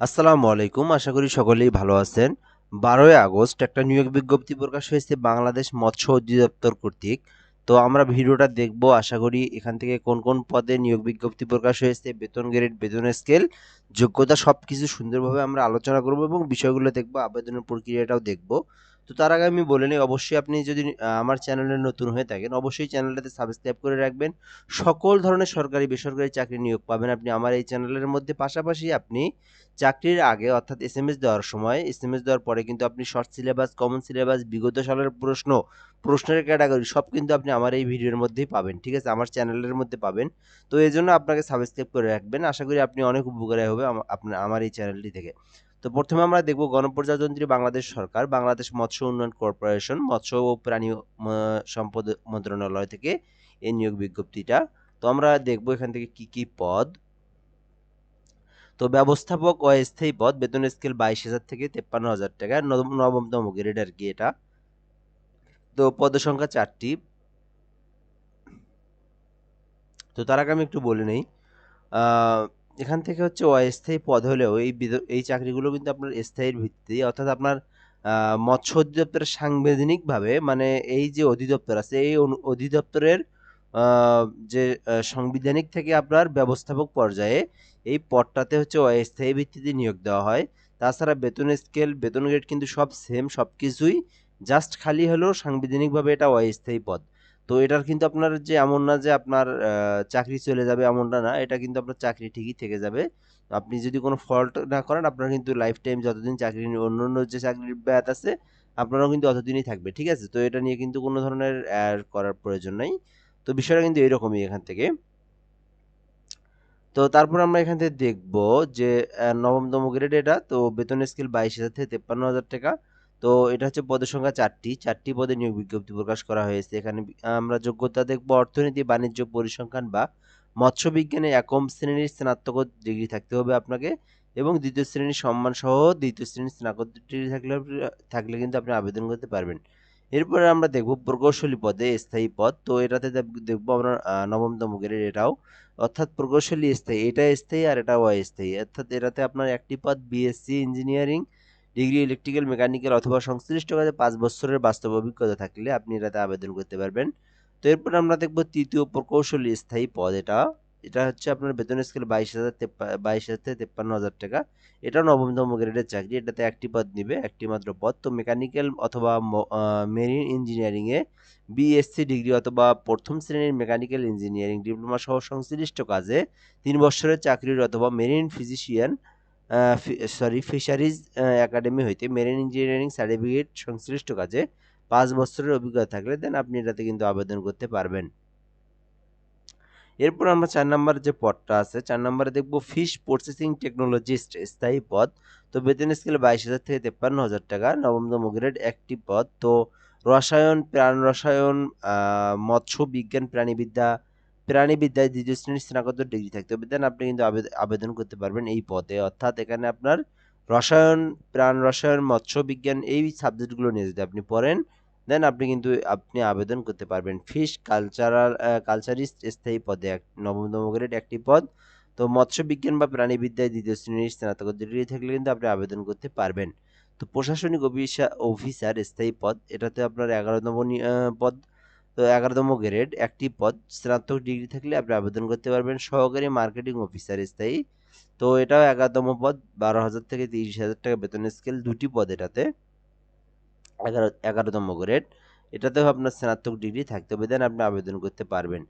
আসসালামু আলাইকুম, আশা করি সকলেই ভালো আছেন। বারোই আগস্ট একটা নিয়োগ বিজ্ঞপ্তি প্রকাশ হয়েছে বাংলাদেশ মৎস্য অধিদপ্তর কর্তৃক। তো আমরা ভিডিওটা দেখব, আশা করি এখান থেকে কোন কোন পদে নিয়োগ বিজ্ঞপ্তি প্রকাশ হয়েছে, বেতন গ্রেড, বেতন স্কেল, যোগ্যতা সব কিছু সুন্দরভাবে আমরা আলোচনা করব এবং বিষয়গুলো দেখব, আবেদনের প্রক্রিয়াটাও দেখব। তো তার আগে আমি বলে নিই, অবশ্যই আপনি যদি আমার চ্যানেলে নতুন হয়ে থাকেন, অবশ্যই চ্যানেলটাতে সাবস্ক্রাইব করে রাখবেন। সকল ধরনের সরকারি, বেসরকারি চাকরি নিয়োগ পাবেন আপনি আমার এই চ্যানেলের মধ্যে। পাশাপাশি আপনি চাকরির আগে অর্থাৎ এস এম এস দেওয়ার সময় এস এম এস দেওয়ার পরে কিন্তু আপনি শর্ট সিলেবাস কমন সিলেবাস বিগত সালের প্রশ্ন, প্রশ্নের ক্যাটাগরি সব কিন্তু আপনি আমার এই ভিডিওর মধ্যেই পাবেন, ঠিক আছে? আমার চ্যানেলের মধ্যে পাবেন। তো এই জন্য আপনাকে সাবস্ক্রাইব করে রাখবেন। আশা করি আপনি অনেক উপকারী হবে আপনার, আমার এই চ্যানেলটি থেকে। তো প্রথমে আমরা দেখব গণপ্রজাতন্ত্রী বাংলাদেশ সরকার, বাংলাদেশ মৎস্য উন্নয়ন কর্পোরেশন, মৎস্য ও প্রাণী সম্পদ মন্ত্রণালয় থেকে এই নিয়োগ বিজ্ঞপ্তিটা। তো আমরা দেখব এখান থেকে কি কি পদ। তো ব্যবস্থাপক ও স্থায়ী পদ, বেতন স্কেল বাইশ হাজার থেকে তেপ্পান্ন হাজার টাকা নবম নবমতম গ্রেড আর কি এটা। তো পদ সংখ্যা চারটি। তো তার আগে আমি একটু বলে নেই। এখান থেকে হচ্ছে অস্থায়ী পদ হলেও এই এই চাকরিগুলো কিন্তু আপনার স্থায়ীর ভিত্তি অর্থাৎ আপনার মৎস্য অধিদপ্তরের সাংবিধানিকভাবে মানে এই যে অধিদপ্তর আছে, এই অধিদপ্তরের যে সাংবিধানিক থেকে আপনার ব্যবস্থাপক পর্যায়ে এই পদটাতে হচ্ছে অস্থায়ী ভিত্তিতে নিয়োগ দেওয়া হয়। তাছাড়া বেতন স্কেল, বেতন গ্রেড কিন্তু সব সেম সব কিছুই জাস্ট খালি হলেও সাংবিধানিকভাবে এটা অস্থায়ী পদ। তো এটার কিন্তু আপনার যে এমন না যে আপনার চাকরি চলে যাবে এমনটা না, এটা কিন্তু আপনার চাকরি ঠিকই থেকে যাবে। আপনি যদি কোনো ফল্ট না করেন, আপনার কিন্তু লাইফ টাইম যতদিন চাকরি অন্য অন্য যে চাকরির ব্যাত আছে, আপনারাও কিন্তু অতদিনই থাকবে, ঠিক আছে? তো এটা নিয়ে কিন্তু কোনো ধরনের অ্যাড করার প্রয়োজন নাই। তো বিষয়টা কিন্তু এরকমই এখান থেকে। তো তারপর আমরা এখান থেকে দেখব যে নবমতম গ্রেড এটা, তো বেতন স্কেল বাইশ হাজার থেকে তেপ্পান্ন হাজার টাকা। তো এটা হচ্ছে পদের সংখ্যা চারটি। চারটি পদে নিয়োগ বিজ্ঞপ্তি প্রকাশ করা হয়েছে। এখানে আমরা যোগ্যতা দেখব অর্থনীতি, বাণিজ্য, পরিসংখ্যান বা মৎস্য বিজ্ঞানে একম শ্রেণির স্নাতক ডিগ্রি থাকতে হবে আপনাকে এবং দ্বিতীয় শ্রেণির সম্মান সহ দ্বিতীয় শ্রেণির স্নাতক ডিগ্রি থাকলে থাকলে কিন্তু আপনি আবেদন করতে পারবেন। এরপরে আমরা দেখব প্রকৌশলী পদে স্থায়ী পদ। তো এটাতে দেখব আমরা নবমতম গ্রেড এটাও। অর্থাৎ প্রকৌশলী স্থায়ী, এটা স্থায়ী আর এটা অস্থায়ী। অর্থাৎ এটাতে আপনার একটি পদ BSc engineering degree electrical, mechanical অথবা সংশ্লিষ্ট কাজে পাঁচ বছরের বাস্তব অভিজ্ঞতা থাকলে আপনি এটাতে আবেদন করতে পারবেন। তো এরপর আমরা দেখব তৃতীয় প্রকৌশলী স্থায়ী পদ, এটা এটা হচ্ছে আপনার বেতন স্কেল বাইশ হাজার বাইশ হাজার থেকে তেপ্পান্ন হাজার টাকা। এটা নবমতম গ্রেডের চাকরি, এটাতে একটি পদ নিবে একটি মাত্র পদ। তো মেকানিক্যাল অথবা মেরিন ইঞ্জিনিয়ারিংয়ে বিএসসি ডিগ্রি অথবা প্রথম শ্রেণির মেকানিক্যাল ইঞ্জিনিয়ারিং ডিপ্লোমা সহ সংশ্লিষ্ট কাজে তিন বছরের চাকরির অথবা marine physician sorry fisheries academy হইতে মেরিন ইঞ্জিনিয়ারিং সার্টিফিকেট সংশ্লিষ্ট কাজে পাঁচ বছরের অভিজ্ঞতা থাকলে দেন আপনি এটাতে কিন্তু আবেদন করতে পারবেন। এরপর আমরা চার নাম্বার যে পদটা আছে, চার নাম্বারে দেখব ফিশ প্রসেসিং টেকনোলজিস্ট স্থায়ী পদ। তো বেতন স্কেল বাইশ হাজার থেকে তেপ্পান্ন হাজার টাকা, নবমতম গ্রেড একটি পদ। তো রসায়ন, প্রাণ রসায়ন মৎস্য বিজ্ঞান, প্রাণীবিদ্যা প্রাণীবিদ্যায় দ্বিতীয় শ্রেণির স্নাতকোত্তর ডিগ্রি থাকতে হবে। দেন আপনি কিন্তু আবেদ- আবেদন করতে পারবেন এই পদে। অর্থাৎ এখানে আপনার রসায়ন প্রাণ রসায়ন মৎস্য বিজ্ঞান এই সাবজেক্টগুলো নিয়ে যদি আপনি পড়েন দেন আপনি কিন্তু আপনি আবেদন করতে পারবেন। ফিশ কালচারাল কালচারিস্ট স্থায়ী পদে এক নবমতম গ্রেড একটি পদ। তো মৎস্য বিজ্ঞান বা প্রাণীবিদ্যায় দ্বিতীয় শ্রেণির স্নাতক ডিগ্রি থাকলে কিন্তু আপনি আবেদন করতে পারবেন। তো প্রশাসনিক অফিসা- অফিসার স্থায়ী পদ এটাতে আপনার এগারোতম নি- আহ, পদ তো এগারোতম গ্রেড একটি পদ, স্নাতক ডিগ্রি থাকলে আপনি আবেদন করতে পারবেন। সহকারী মার্কেটিং অফিসার স্থায়ী। তো এটাও এগারোতম পদ, বারো হাজার থেকে তিরিশ হাজার টাকা বেতন স্কেল দুটি পদ এটাতে। এগারো, এগারোতম গ্রেড এটাতেও আপনার স্নাতক ডিগ্রি থাকতে হবে দেন আপনি আবেদন করতে পারবেন।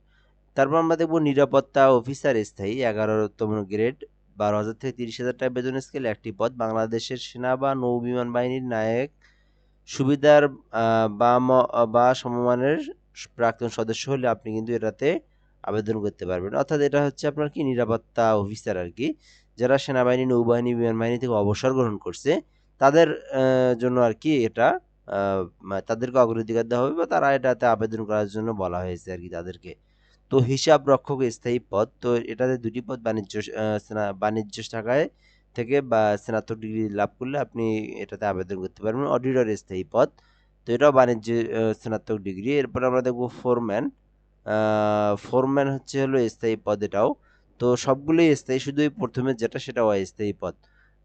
তারপর আমরা দেখব নিরাপত্তা অফিসার স্থায়ী, এগারোতম গ্রেড বারো হাজার থেকে তিরিশ হাজার টাকা বেতন স্কেল একটি পদ, বাংলাদেশের সেনা বা নৌ বিমান বাহিনীর নায়ক, সুবিধার বা বা সমমানের প্রাক্তন সদস্য হলে আপনি কিন্তু এটাতে আবেদন করতে পারবেন। অর্থাৎ এটা হচ্ছে আপনার কি নিরাপত্তা অফিসার আর কি যারা সেনাবাহিনী, নৌবাহিনী বিমান বাহিনী থেকে অবসর গ্রহণ করছে, তাদের জন্য আর কি এটা তাদেরকে অগ্রাধিকার দেওয়া হবে বা তারা এটাতে আবেদন করার জন্য বলা হয়েছে আর কি তাদেরকে। তো হিসাব রক্ষক স্থায়ী পদ, তো এটাতে দুটি পদ, বাণিজ্য বাণিজ্য শাখায় থেকে বা স্নাতক ডিগ্রি লাভ করলে আপনি এটাতে আবেদন করতে পারবেন। অডিটর স্থায়ী পদ তো এটাও বাণিজ্য স্নাতক ডিগ্রি এরপর আমরা দেখব ফোরম্যান ফোরম্যান হচ্ছে হলো স্থায়ী পদ এটাও। তো সবগুলোই স্থায়ী শুধু প্রথমে যেটা সেটা অস্থায়ী পদ।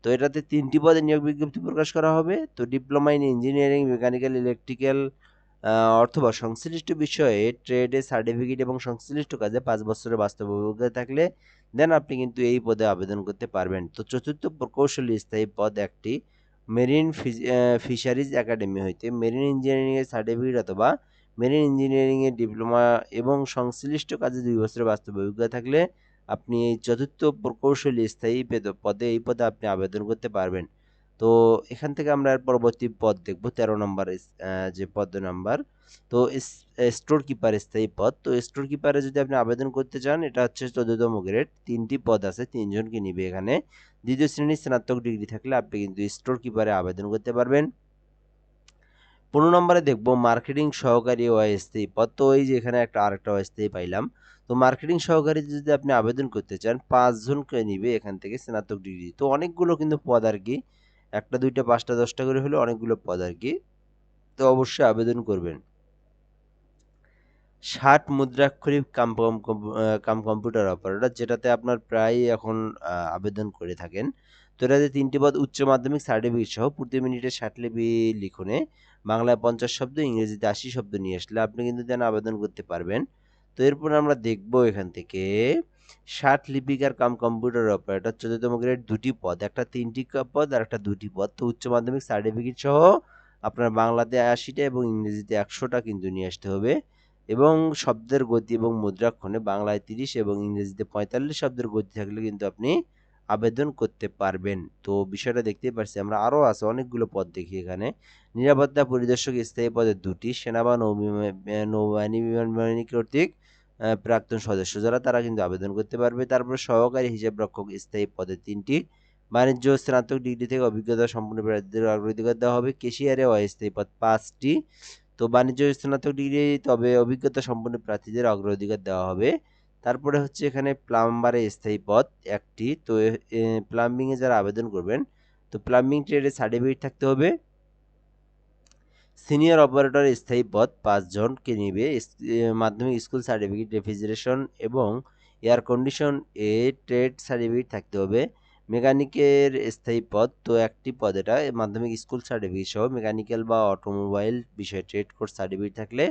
তো এটাতে তিনটি পদে নিয়োগ বিজ্ঞপ্তি প্রকাশ করা হবে। তো diploma in engineering, mechanical, electrical অথবা সংশ্লিষ্ট বিষয়ে ট্রেডে সার্টিফিকেট এবং সংশ্লিষ্ট কাজে পাঁচ বছরের বাস্তব অভিজ্ঞতা থাকলে দেন আপনি কিন্তু এই পদে আবেদন করতে পারবেন। তো চতুর্থ প্রকৌশলী স্থায়ী পদ একটি। মেরিন ফিশারিজ একাডেমি হইতে মেরিন ইঞ্জিনিয়ারিংয়ের সার্টিফিকেট অথবা মেরিন ইঞ্জিনিয়ারিংয়ের ডিপ্লোমা এবং সংশ্লিষ্ট কাজে দুই বছরের বাস্তব অভিজ্ঞতা থাকলে আপনি এই চতুর্থ প্রকৌশলী স্থায়ী পেদ- এই পদে আপনি আবেদন করতে পারবেন। তো এখান থেকে আমরা পরবর্তী পদ দেখব, তেরো নম্বর যে পদ নাম্বার তো স্টোর কিপার স্থায়ী পদ। তো স্টোর কিপারে যদি আপনি আবেদন করতে চান, এটা হচ্ছে চোদ্দতম গ্রেড তিনটি পদ আছে, তিনজনকে নিবে এখানে। দ্বিতীয় শ্রেণির স্নাতক ডিগ্রি থাকলে আপনি কিন্তু স্টোর কিপারে আবেদন করতে পারবেন। পনেরো নম্বরে দেখব মার্কেটিং সহকারী অস্থায়ী পদ। তো এই যে এখানে একটা আরেকটা অস্থায়ী পাইলাম। তো মার্কেটিং সহকারী যদি আপনি আবেদন করতে চান, পাঁচজনকে নিবে এখান থেকে স্নাতক ডিগ্রি। তো অনেকগুলো কিন্তু পদ আর কি একটা, দুইটা, পাঁচটা, দশটা করে হলে অনেকগুলো পদ আর কি। তো অবশ্যই আবেদন করবেন। ষাট কম- কম- কাম কম্পিউটার অপারেটর যেটাতে আপনার প্রায় এখন আবেদন করে থাকেন। তো এটাতে তিনটি পদ, উচ্চ মাধ্যমিক সার্টিফিকেট সহ প্রতি মিনিটে ষাট লিপি লিখনে বাংলায় পঞ্চাশ শব্দ, ইংরেজিতে আশি শব্দ নিয়ে আসলে আপনি কিন্তু যেন আবেদন করতে পারবেন। তো এরপর আমরা দেখব এখান থেকে ষাট লিপিকার কাম কম্পিউটার অপারেটর। চোদ্দতম গ্রেড দুটি পদ একটা তিনটি পদ আর একটা দুটি পদ। তো উচ্চ মাধ্যমিক সার্টিফিকেট সহ আপনার বাংলাতে আশিটা এবং ইংরেজিতে একশোটা কিন্তু নিয়ে আসতে হবে। এবং শব্দের গতি এবং মুদ্রাক্ষণে বাংলায় তিরিশ এবং ইংরেজিতে পঁয়তাল্লিশ শব্দের গতি থাকলে কিন্তু আপনি আবেদন করতে পারবেন। তো বিষয়টা দেখতেই পারছি আমরা আরও আছে অনেকগুলো পদ দেখি এখানে। নিরাপত্তা পরিদর্শক স্থায়ী পদে দুটি সেনা বা নৌবিমা- আহ, নৌবাহিনী বিমান বাহিনী কর্তৃক প্রাক্তন সদস্য যারা, তারা কিন্তু আবেদন করতে পারবে। তারপর সহকারী হিসাব রক্ষক স্থায়ী পদে তিনটি। বাণিজ্য স্নাতক ডিগ্রি থেকে অভিজ্ঞতা সম্পন্ন প্রার্থীদের অগ্রাধিকার দেওয়া হবে। কেশিয়ারে অস্থায়ী পদ পাঁচটি। তো বাণিজ্য স্নাতক ডিগ্রি, তবে অভিজ্ঞতা সম্পন্ন প্রার্থীদের অগ্রাধিকার দেওয়া হবে। তারপরে হচ্ছে এখানে প্লাম্বারে স্থায়ী পদ একটি। তো প্লাম্বিংয়ে যারা আবেদন করবেন, তো প্লাম্বিং ট্রেডে সার্টিফিকেট থাকতে হবে। সিনিয়র অপারেটর স্থায়ী পদ পাঁচজনকে নিবে। মাধ্যমিক স্কুল সার্টিফিকেট, রেফ্রিজারেশন এবং এয়ার কন্ডিশন, এ ট্রেড সার্টিফিকেট থাকতে হবে। মেকানিকের স্থায়ী পদ, তো একটি পদ এটা। মাধ্যমিক স্কুল সার্টিফিকেট সহ মেকানিক্যাল বা অটোমোবাইল বিষয়ে ট্রেড কোর্স সার্টিফিকেট থাকলে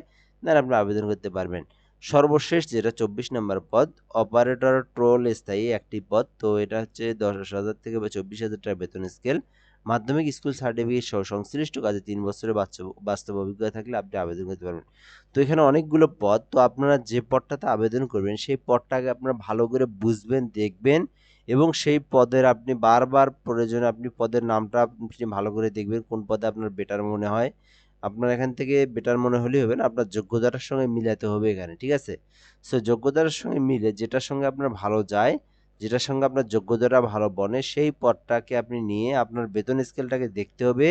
দেন আপনি আবেদন করতে পারবেন। সর্বশেষ যেটা চব্বিশ নম্বর পদ, অপারেটর ট্রোল স্থায়ী একটি পদ, তো এটা হচ্ছে দশ হাজার থেকে চব্বিশ হাজার টাকা বেতন স্কেল। মাধ্যমিক স্কুল সার্টিফিকেট সহ সংশ্লিষ্ট কাজে তিন বছরের বাস্তব বাস্তব অভিজ্ঞতা থাকলে আপনি আবেদন করতে পারবেন। তো এখানে অনেকগুলো পদ তো আপনারা যে পদটাতে আবেদন করবেন সেই পদটাকে আপনারা ভালো করে বুঝবেন দেখবেন এবং সেই পদের আপনি বারবার প্রয়োজনে আপনি পদের নামটা আপনি ভালো করে দেখবেন কোন পদে আপনার বেটার মনে হয়। আপনার এখান থেকে বেটার মনে হলেই হবে না আপনার যোগ্যতাটার সঙ্গে মিলাতে হবে এখানে ঠিক আছে? সো যোগ্যতার সঙ্গে মিলে যেটার সঙ্গে আপনার ভালো যায় যেটার সঙ্গে আপনার যোগ্যতাটা ভালো বনে, সেই পদটাকে আপনি নিয়ে আপনার বেতন স্কেলটাকে দেখতে হবে।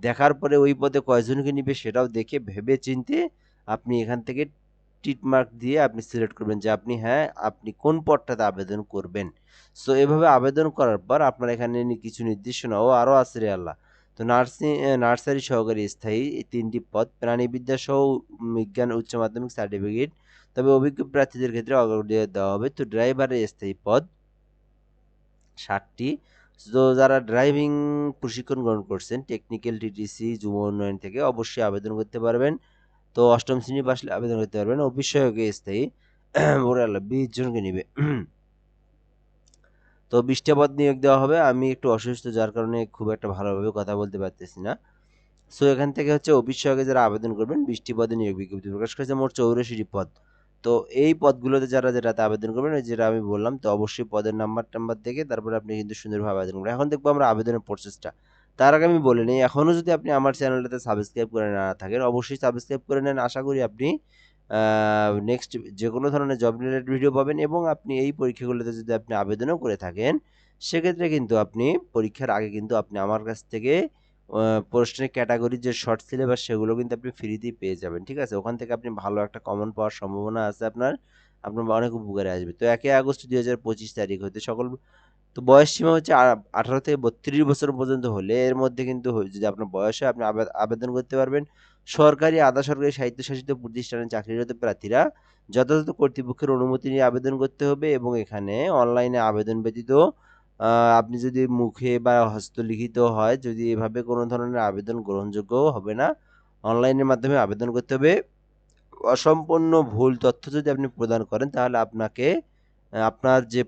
দেখার পরে ওই পদে কয়জনকে নিবে সেটাও দেখে ভেবে চিনতে আপনি এখান থেকে টিটমার্ক দিয়ে আপনি সিলেক্ট করবেন যে আপনি হ্যাঁ আপনি কোন পদটাতে আবেদন করবেন। সো, এভাবে আবেদন করার পর আপনার এখানে কিছু নির্দেশনা ও আরও আছে আল্লাহ। তো নার্সিং নার্সারি সহকারী স্থায়ী এই তিনটি পদ, প্রাণীবিদ্যা সহ বিজ্ঞান, উচ্চ মাধ্যমিক সার্টিফিকেট, তবে অভিজ্ঞ প্রার্থীদের ক্ষেত্রে অগ্রাধিকার দেওয়া হবে। তো ড্রাইভারের স্থায়ী পদ ষাটটি। তো যারা ড্রাইভিং প্রশিক্ষণ গ্রহণ করছেন টেকনিক্যাল টিটিসি যুব উন্নয়ন থেকে অবশ্যই আবেদন করতে পারবেন। তো অষ্টম শ্রেণি পাশে আবেদন করতে পারবেন। সহায়কে স্থায়ী ওরে বিশ জনকে নিবে। তো বিশটা পদ নিয়োগ দেওয়া হবে। আমি একটু অসুস্থ, যার কারণে খুব একটা ভালোভাবে কথা বলতে পারতেছি না। সো এখান থেকে হচ্ছে সহায়কে যারা আবেদন করবেন, বিশটি পদে নিয়োগ বিজ্ঞপ্তি প্রকাশ করেছে। মোট চৌরাশিটি পদ। তো এই পদগুলোতে যারা যেটাতে আবেদন করবেন যেটা আমি বললাম, তো অবশ্যই পদের নাম্বার টাম্বার দেখে তারপরে আপনি কিন্তু সুন্দরভাবে আবেদন করবেন। এখন দেখব আমরা আবেদনের প্রসেসটা তার আগে আমি বলে নিই এখনও যদি আপনি আমার চ্যানেলটাতে সাবস্ক্রাইব করে না থাকেন, অবশ্যই সাবস্ক্রাইব করে নেন। আশা করি আপনি নেক্সট যে কোনো ধরনের জব রিলেটেড ভিডিও পাবেন এবং আপনি এই পরীক্ষাগুলোতে যদি আপনি আবেদনও করে থাকেন, সেক্ষেত্রে কিন্তু আপনি পরীক্ষার আগে কিন্তু আপনি আমার কাছ থেকে প্রশ্নের ক্যাটাগরির যে শর্ট সিলেবাস সেগুলো কিন্তু আপনি ফ্রিতেই পেয়ে যাবেন, ঠিক আছে? ওখান থেকে আপনি ভালো একটা কমন পাওয়ার সম্ভাবনা আছে আপনার আপনার অনেক উপকারে আসবে। তো একই আগস্ট দুই হাজার পঁচিশ তারিখ হতে সকল, তো বয়স সীমা হচ্ছে আঠারো থেকে বত্রিশ বছর পর্যন্ত হলে এর মধ্যে কিন্তু যদি আপনার বয়স হয় আপনি আবে- আবেদন করতে পারবেন। সরকারি, আধা সরকারি স্বায়ত্তশাসিত প্রতিষ্ঠানে চাকরিরত প্রার্থীরা যথাযথ কর্তৃপক্ষের অনুমতি নিয়ে আবেদন করতে হবে এবং এখানে অনলাইনে আবেদন ব্যতীত আপনি যদি মুখে বা হস্তলিখিত হয়, যদি এভাবে কোনো ধরনের আবেদন গ্রহণযোগ্য হবে না, অনলাইনের মাধ্যমে আবেদন করতে হবে। অসম্পূর্ণ ভুল তথ্য যদি আপনি প্রদান করেন, তাহলে আপনাকে আপনার যে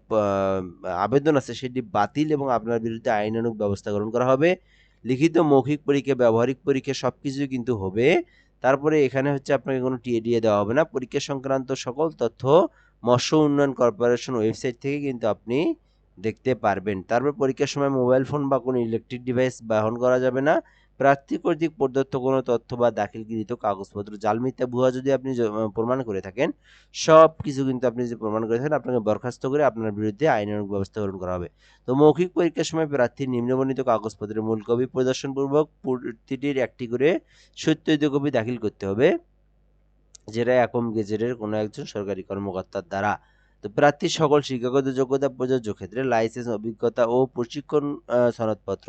আবেদন আছে সেটি বাতিল এবং আপনার বিরুদ্ধে আইনানুগ ব্যবস্থা গ্রহণ করা হবে। লিখিত মৌখিক পরীক্ষা, ব্যবহারিক পরীক্ষা সব কিছুই কিন্তু হবে। তারপরে এখানে হচ্ছে আপনাকে কোনো টিএডিএ দেওয়া হবে না। পরীক্ষা সংক্রান্ত সকল তথ্য মৎস্য উন্নয়ন কর্পোরেশন ওয়েবসাইট থেকে কিন্তু আপনি দেখতে পারবেন তারপর পরীক্ষার সময় মোবাইল ফোন বা কোনো ইলেকট্রিক ডিভাইস বহন করা যাবে না প্রার্থী কর্তৃক প্রদত্ত কোনো তথ্য বা দাখিলকৃত কাগজপত্র জাল মিথ্যা ভুয়া যদি আপনি প্রমাণ করে থাকেন সব কিছু কিন্তু আপনি যে প্রমাণ করে থাকেন আপনাকে বরখাস্ত করে আপনার বিরুদ্ধে আইনানুগ ব্যবস্থা গ্রহণ করা হবে তো মৌখিক পরীক্ষার সময় প্রার্থী নিম্নবর্ণিত কাগজপত্রের মূল কপি প্রদর্শনপূর্বক প্রতিটির একটি করে সত্যিত কপি দাখিল করতে হবে যেটা একম গেজেটের কোনো একজন সরকারি কর্মকর্তার দ্বারা তো প্রার্থীর সকল শিক্ষাগত যোগ্যতা প্রযোজ্য ক্ষেত্রে লাইসেন্স, অভিজ্ঞতা ও প্রশিক্ষণ সনদপত্র।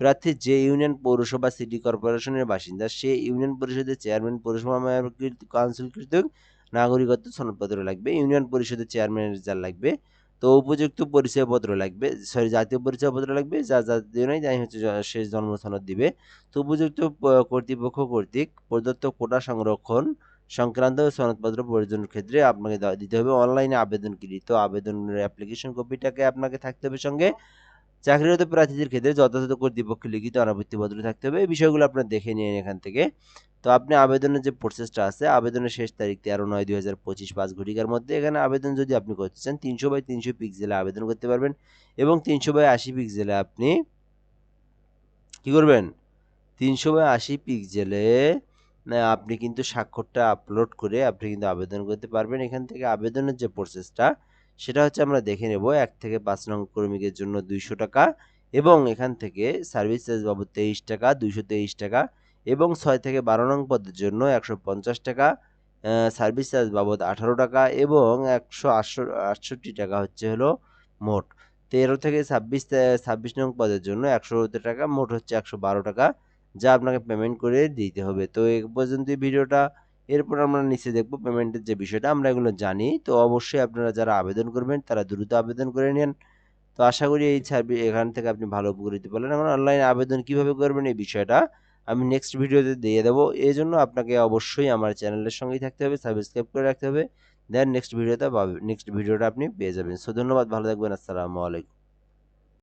প্রার্থী যে ইউনিয়ন পৌরসভা, সিটি কর্পোরেশনের বাসিন্দা, সে ইউনিয়ন পরিষদের চেয়ারম্যান, পৌরসভা মেয়র, কাউন্সিল কৃতক নাগরিকত্ব সনদপত্র লাগবে, ইউনিয়ন পরিষদের চেয়ারম্যানের যা লাগবে, তো উপযুক্ত পরিচয়পত্র লাগবে, সরি, জাতীয় পরিচয়পত্র লাগবে, যা জাতীয় নয় যাই হচ্ছে শেষ জন্ম সনদ দিবে। তো উপযুক্ত কর্তৃপক্ষ কর্তৃক প্রদত্ত কোটা সংরক্ষণ সংক্রান্ত সনদপত্র প্রয়োজনের ক্ষেত্রে আপনাকে দিতে হবে অনলাইনে আবেদনকৃত আবেদনের অ্যাপ্লিকেশন কপিটাকে আপনাকে থাকতে হবে সঙ্গে। চাকরিরত প্রার্থীদের ক্ষেত্রে যথাযথ কর্তৃপক্ষ লিখিত অনাবৃত্তিপত্র থাকতে হবে। এই বিষয়গুলো আপনার দেখে নিন এখান থেকে। তো আপনি আবেদনের যে প্রসেসটা আছে, আবেদনের শেষ তারিখ তেরো নয় দুই হাজার পঁচিশ পাঁচ ঘটিকার মধ্যে এখানে আবেদন যদি আপনি করতে চান, তিনশো বাই তিনশো পিক্সেলে আবেদন করতে পারবেন এবং তিনশো বাই আশি পিক্সেলে আপনি কি করবেন? তিনশো বাই আশি পিক্সেলে আপনি কিন্তু স্বাক্ষরটা আপলোড করে আপনি কিন্তু আবেদন করতে পারবেন। এখান থেকে আবেদনের যে প্রসেসটা সেটা হচ্ছে আমরা দেখে নেব। এক থেকে পাঁচ নং কর্মীদের জন্য দুইশো টাকা এবং এখান থেকে সার্ভিস চার্জ বাবদ তেইশ টাকা, দুইশো তেইশ টাকা এবং ছয় থেকে বারো নং পদের জন্য একশো পঞ্চাশ টাকা সার্ভিস চার্জ বাবদ আঠারো টাকা এবং একশো আটশো, আটষট্টি টাকা হচ্ছে হলো মোট। তেরো থেকে ছাব্বিশ ছাব্বিশ নং পদের জন্য একশো সত্তর টাকা, মোট হচ্ছে একশো বারো টাকা যা আপনাকে পেমেন্ট করে দিতে হবে। তো এই পর্যন্ত ভিডিওটা, এরপর আমরা নিচে দেখব পেমেন্টের যে বিষয়টা, আমরা এগুলো জানি। তো অবশ্যই আপনারা যারা আবেদন করবেন, তারা দ্রুত আবেদন করে নেন। তো আশা করি এই সার্ভিস এখান থেকে আপনি ভালো উপকৃত পেলেন এখন অনলাইন আবেদন কীভাবে করবেন এই বিষয়টা আমি নেক্সট ভিডিওতে দিয়ে দেবো। এই জন্য আপনাকে অবশ্যই আমার চ্যানেলের সঙ্গেই থাকতে হবে সাবস্ক্রাইব করে রাখতে হবে। দেন নেক্সট ভিডিওতে নেক্সট ভিডিওটা আপনি পেয়ে যাবেন। সো ধন্যবাদ, ভালো থাকবেন, আসসালামু আলাইকুম।